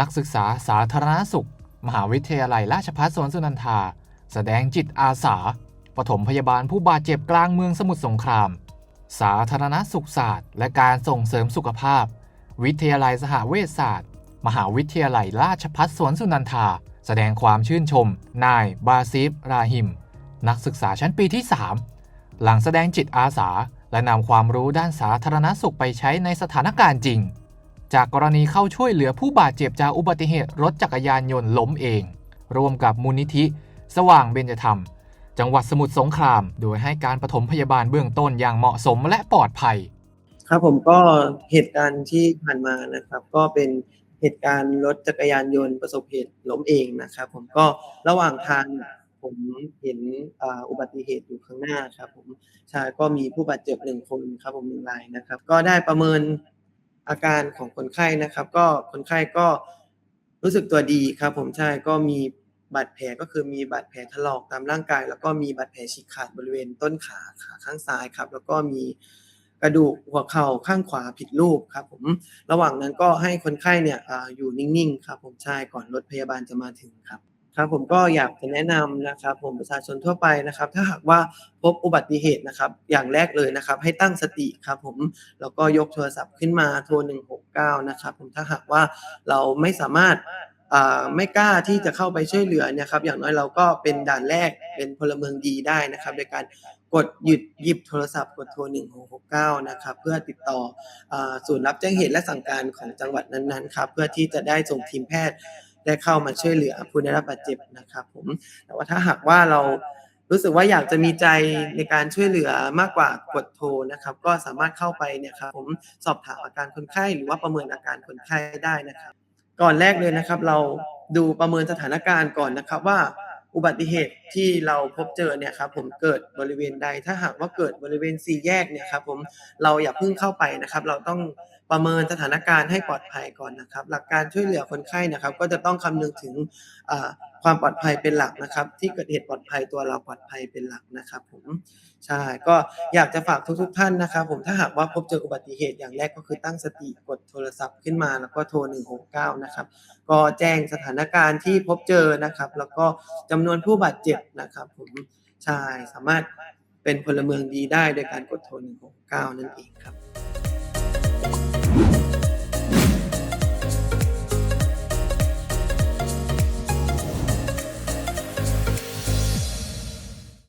นักศึกษาสาธารณสุข มหาวิทยาลัยราชภัฏสวนสุนันทา แสดงจิตอาสาปฐมพยาบาลผู้บาดเจ็บกลางเมืองสมุทรสงคราม สาธารณสุขศาสตร์ และการส่งเสริมสุขภาพ วิทยาลัยสหเวชศาสตร์ มหาวิทยาลัยราชภัฏสวนสุนันทา แสดงความชื่นชม นาย บาซิฟ ราฮิม นักศึกษาชั้นปีที่ 3 หลังแสดงจิตอาสา และนำความรู้ด้านสาธารณสุขไปใช้ในสถานการณ์จริง จากกรณีเข้าช่วยเหลือผู้บาดเจ็บจากอุบัติเหตุรถจักรยานยนต์ล้มเอง ร่วมกับมูลนิธิ สว่างเบญจธรรม จังหวัดสมุทรสงคราม โดยให้การปฐมพยาบาลเบื้องต้นอย่างเหมาะสมและปลอดภัย ครับผมก็เหตุการณ์ที่ผ่านมานะครับ ก็เป็นเหตุการณ์รถจักรยานยนต์ประสบเหตุล้มเองนะครับ ผมก็ระหว่างทางผมเห็นอ,อุบัติเหตุอยู่ข้างหน้าครับผมใช่ก็มีผู้บาดเจ็บหนึ่งคนครับผมหนึ่งรายนะครับ ก็ได้ประเมิน อาการของคนไข้นะครับ ก็คนไข้ก็รู้สึกตัวดีครับผมใช่ก็มีบาดแผลก็คือมีบาดแผลถลอกตามร่างกาย แล้วก็มีบาดแผลฉีกขาดบริเวณต้นขาขาข้างซ้ายครับ แล้วก็มีกระดูกหัวเข่าข้างขวาผิดรูปครับผมระหว่างนั้นก็ให้คนไข้เนี่ยออยู่นิ่งๆครับผมใช่ก่อนรถพยาบาลจะมาถึงครับ ครับผมก็อยากจะแนะนำนะครับผมประชาชนทั่วไปนะครับ ถ้าหากว่าพบอุบัติเหตุนะครับ อย่างแรกเลยนะครับ ให้ตั้งสติครับผมแล้วก็ยกโทรศัพท์ขึ้นมาโทร169นะครับผมถ้าหากว่าเราไม่สามารถไม่กล้าที่จะเข้าไปช่วยเหลือเนี่ยครับ อย่างน้อยเราก็เป็นด่านแรกเป็นพลเมืองดีได้นะครับโดยการกดหยุดหยิบโทรศัพท์กดโทร 1669 นะครับเพื่อติดต่ออ่าศูนย์รับแจ้งเหตุและสั่งการของจังหวัดนั้นๆครับเพื่อที่จะได้ส่งทีมแพทย์ ได้เข้ามาช่วยเหลือผู้ได้รับบาดเจ็บนะครับผมแต่ว่าถ้าหากว่าเรารู้สึกว่าอยากจะมีใจในการช่วยเหลือมากกว่ากดโทรนะครับ ก็สามารถเข้าไปเนี่ยครับผมสอบถามอาการคนไข้หรือว่าประเมินอาการคนไข้ได้นะครับ ก่อนแรกเลยนะครับ เราดูประเมินสถานการณ์ก่อนนะครับว่าอุบัติเหตุที่เราพบเจอเนี่ยครับผมเกิดบริเวณใดถ้าหากว่าเกิดบริเวณสี่แยกเนี่ยครับผมเราอย่าเพิ่งเข้าไปนะครับ เราต้อง ประเมินสถานการณ์ให้ปลอดภัยก่อนนะครับ หลักการช่วยเหลือคนไข้นะครับ ก็จะต้องคำนึงถึงความปลอดภัยเป็นหลักนะครับ ที่เกิดเหตุปลอดภัยตัวเราปลอดภัยเป็นหลักนะครับ ผมใช่ก็อยากจะฝากทุกๆท่านนะครับ ผมถ้าหากว่าพบเจออุบัติเหตุอย่างแรกก็คือตั้งสติกดโทรศัพท์ขึ้นมาแล้วก็โทร 169 นะครับ ก็แจ้งสถานการณ์ที่พบเจอนะครับ แล้วก็จำนวนผู้บาดเจ็บนะครับ ผมใช่สามารถเป็นพลเมืองดีได้โดยการกดโทร 169 นั่นเองครับ